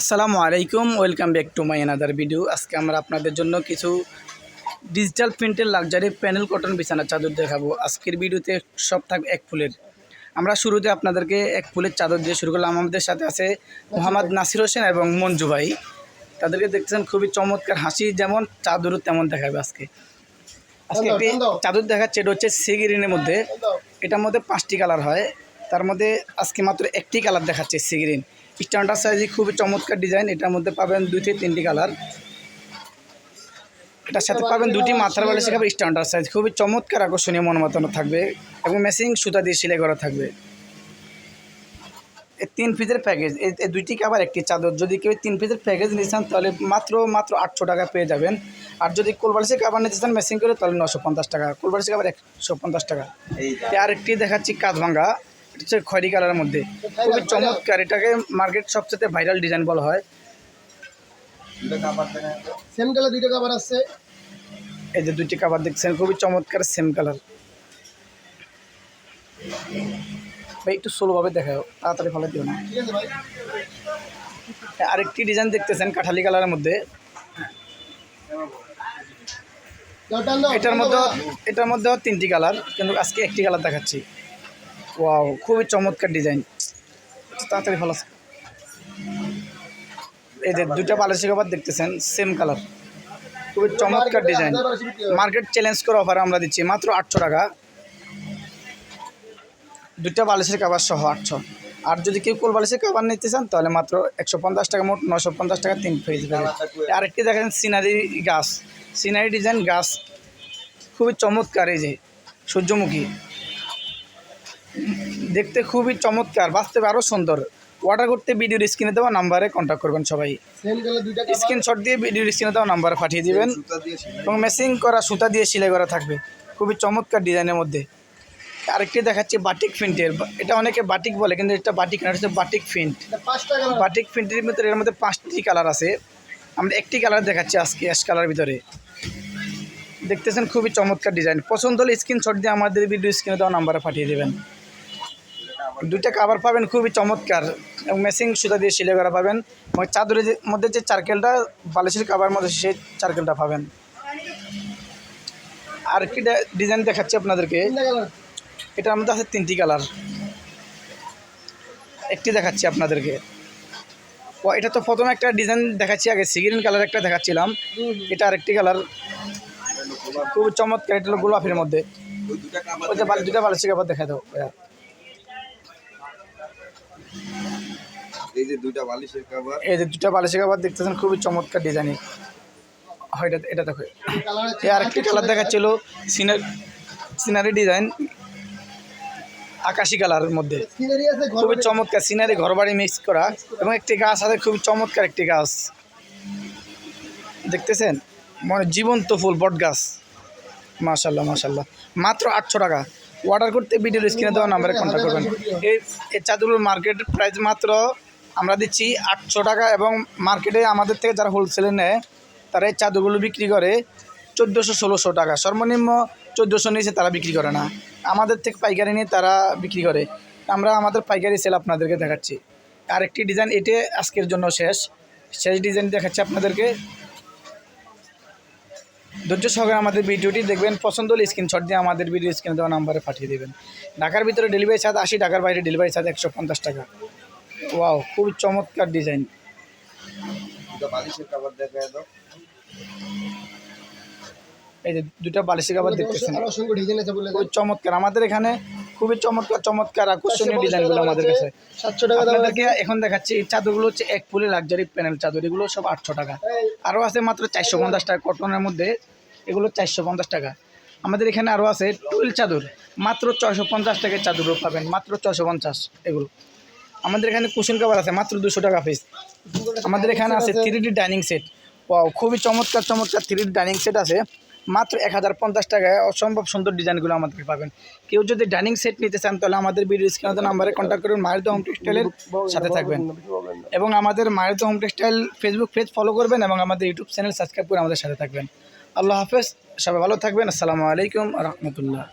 আসসালামু আলাইকুম welcome back to my another video আজকে আমরা আপনাদের জন্য কিছু ডিজিটাল প্রিন্টের লাক্সারি প্যানেল কটন বিছানার চাদর দেখাবো। আজকের ভিডিওতে সব থাকবে এক ফুলের। আমরা শুরুতে আপনাদেরকে এক ফুলের চাদর দিয়ে শুরু করলাম। আমাদের সাথে আছে মোহাম্মদ নাসির হোসেন এবং মঞ্জু ভাই। তাদেরকে দেখতেছেন খুবই চমৎকার হাসি যেমন চাদরও তেমন দেখাবে আজকে। আজকে একটি চাদর দেখাচ্ছে এটা হচ্ছে সিগিরিনের মধ্যে। এটার মধ্যে পাঁচটি কালার হয়। তার মধ্যে আজকে মাত্র একটি কালার দেখাচ্ছে সিগিরিন। স্ট্যান্ডার্ড সাইজে খুবই চমৎকার ডিজাইন এটার মধ্যে পাবেন দুই থেকে তিনটি কালার। এটার সাথে পাবেন দুটি মাথার বালিশ খাবে স্ট্যান্ডার্ড সাইজ। খুবই চমৎকার আকর্ষণীয় মনোমাতানো থাকবে এবং মেসিং সুতা দিয়ে সেলাই করা থাকবে। এই তিন পিসের প্যাকেজ এই এই দুইটি কাবার একটি চাদর। যদি কেউ তিন পিসের প্যাকেজ নিতে চান তাহলে মাত্র মাত্র আটশো টাকা পেয়ে যাবেন। আর যদি কোলবালিশের কাবার নিতে চান মেসিং করে তাহলে নশো পঞ্চাশ টাকা। কোলবালিশের কাবার একশো পঞ্চাশ টাকা। আর একটি দেখাচ্ছি কাঁচভাঙ্গা এটা হচ্ছে খয়রি কালারের মধ্যে। খুবই চমৎকার। এটাকে মার্কেট সবচেয়ে ভাইরাল ডিজাইন বলা হয়। সেম কালার দুইটা কাবার আছে। এই যে দুইটি কাবার দেখছেন খুবই চমৎকার সেম কালার ভাই একটু স্লোভাবে দেখাও তাড়াতাড়ি ফলে দিও না। ঠিক আছে ভাই। আরেকটি ডিজাইন দেখতেছেন কাঠালি কালারের মধ্যে। এটার মধ্যে এটার মধ্যেও তিনটি কালার কিন্তু আজকে একটি কালার দেখাচ্ছি। ওয়াও খুবই চমৎকার ডিজাইন তাড়াতাড়ি ভালো এই যে দুইটা বালিশের কভার দেখতেছেন সেম কালার খুবই চমৎকার ডিজাইন মার্কেট চ্যালেঞ্জ করে অফার আমরা দিচ্ছি মাত্র আটশো টাকা। দুইটা বালিশের কাবার সহ আটশো। আর যদি কেউ কোল বালিশের কাবার নিতে চান তাহলে মাত্র একশো পঞ্চাশ টাকা মোট নশো পঞ্চাশ টাকা তিন পেজ পাবে আরেকটি দেখেন সিনারি গাছ। সিনারি ডিজাইন গাছ। খুবই চমৎকার এই যে সূর্যমুখী। দেখতে খুবই চমৎকার বাস্তবে আরও সুন্দর। অর্ডার করতে ভিডিওর স্ক্রিনে দেওয়া নাম্বারে কন্ট্যাক্ট করবেন সবাই। স্ক্রিনশট দিয়ে ভিডিওর স্ক্রিনে দেওয়া নাম্বারে পাঠিয়ে দিবেন। এবং মেসিং করা সুতা দিয়ে সেলাই করা থাকবে। খুবই চমৎকার ডিজাইনের মধ্যে। আরেকটি দেখাচ্ছি বাটিক প্রিন্টের এটা অনেকে বাটিক বলে কিন্তু এটা বাটিক না হচ্ছে বাটিক কালার বাটিক প্রিন্টের ভিতরে এর মধ্যে পাঁচটি কালার আছে। আমরা একটি কালার দেখাচ্ছি আজকে অ্যাশ কালার ভিতরে। দেখতেছেন খুবই চমৎকার ডিজাইন। পছন্দ হলে স্ক্রিনশট দিয়ে আমাদের ভিডিও স্ক্রিনে দেওয়া নাম্বারে পাঠিয়ে দেবেন। দুইটা কাভার পাবেন খুবই চমৎকার। এবং মেসিং সুতা দিয়ে সিলে করা পাবেন। এবং চাদরের মধ্যে যে চারকেলটা বালিশের কাভার মধ্যে সেই চারকেলটা পাবেন। আর কি ডিজাইন দেখাচ্ছি আপনাদেরকে। এটার মধ্যে আছে তিনটি কালার একটি দেখাচ্ছি আপনাদেরকে। ও এটা তো প্রথমে একটা ডিজাইন দেখাচ্ছি আগে সিগ্রিন কালার একটা দেখাচ্ছিলাম। এটা আরেকটি কালার খুব চমৎকার এটা হলো গোলাপের মধ্যে। দুটা বালিশের কাপড় দেখা দাও। এই যে দুইটা বালিশের কভার এই যে দুটা বালিশের কাপড় দেখতেছেন খুবই চমৎকার ডিজাইন হয় এটা এটা দেখো। এই আরেকটি কালার দেখাচ্ছিল সিনারি সিনারি ডিজাইন আকাশি কালারের মধ্যে। ঘর খুবই চমৎকার সিনারি ঘরবাড়ি মিক্স করা। এবং একটি গাছ আছে খুবই চমৎকার একটি গাছ। দেখতেছেন? মানে জীবন্ত ফুল বট গাছ। মাশাল্লাহ মাশাল্লাহ মাত্র আটশো টাকা। অর্ডার করতে ভিডিওর স্ক্রিনে দেওয়া নাম্বারে কন্ট্যাক্ট করবেন। এই এই চাদরগুলোর মার্কেট প্রাইস মাত্র আমরা দিচ্ছি আটশো টাকা এবং মার্কেটে আমাদের থেকে যারা হোলসেলে নেয়, তারা এই চাদরগুলো বিক্রি করে চোদ্দোশো ষোলোশো টাকা। সর্বনিম্ন চোদ্দোশো নিচে তারা বিক্রি করে না। আমাদের থেকে পাইকারি নিয়ে তারা বিক্রি করে। আমরা আমাদের পাইকারি সেল আপনাদেরকে দেখাচ্ছি। আরেকটি ডিজাইন এটে আজকের জন্য শেষ। শেষ ডিজাইন দেখাচ্ছি আপনাদেরকে। ধৈর্য সহকারে আমাদের ভিডিওটি দেখবেন পছন্দ হলে স্ক্রিনশট দিয়ে আমাদের ভিডিও স্ক্রিনে দেওয়া নাম্বারে পাঠিয়ে দেবেন। ঢাকার ভিতরে ডেলিভারি চার্জ আশি টাকার বাইরে ডেলিভারি চার্জ একশো পঞ্চাশ টাকা। ওয়াও খুবই চমৎকার ডিজাইন এই যে দুটা বালিশের কাবার দেখতেছেন। খুবই চমৎকার। আমাদের এখানে খুবই চমৎকার চমৎকার আকর্ষণীয় ডিজাইনগুলো আমাদের কাছে। সাতশো টাকা আপনাদেরকে এখন দেখাচ্ছি এই চাদরগুলো হচ্ছে এক ফুলে লাক্সারি প্যানেল চাদর এগুলো সব আটশো টাকা। আরও আছে মাত্র চারশো পঞ্চাশ টাকা কটনের মধ্যে। এগুলো চারশো পঞ্চাশ টাকা। আমাদের এখানে আরও আছে টুইল চাদর। মাত্র ছয়শো পঞ্চাশ টাকার চাদরও পাবেন, মাত্র ছয়শো পঞ্চাশ এগুলো। আমাদের এখানে কুশন কাভার আছে, মাত্র দুশো টাকা পিস আমাদের এখানে আছে three D dining set wow খুবই চমৎকার চমৎকার থ্রি ডি ডাইনিং সেট আছে। মাত্র এক হাজার পঞ্চাশ টাকায় অসম্ভব সুন্দর ডিজাইনগুলো আমাদের পাবেন। কেউ যদি ডাইনিং সেট নিতে চান, তাহলে আমাদের ভিডিও স্ক্রিনে নাম্বারে কন্ট্যাক্ট করুন মায়ের হোম টেক্সটাইলের সাথে থাকবেন। এবং আমাদের মায়ের home textile Facebook page follow করবেন এবং আমাদের ইউটিউব চ্যানেল সাবস্ক্রাইব করে আমাদের সাথে থাকবেন। আল্লাহ হাফেজ সবাই ভালো থাকবেন। আসসালামু আলাইকুম রহমতুল্লাহ।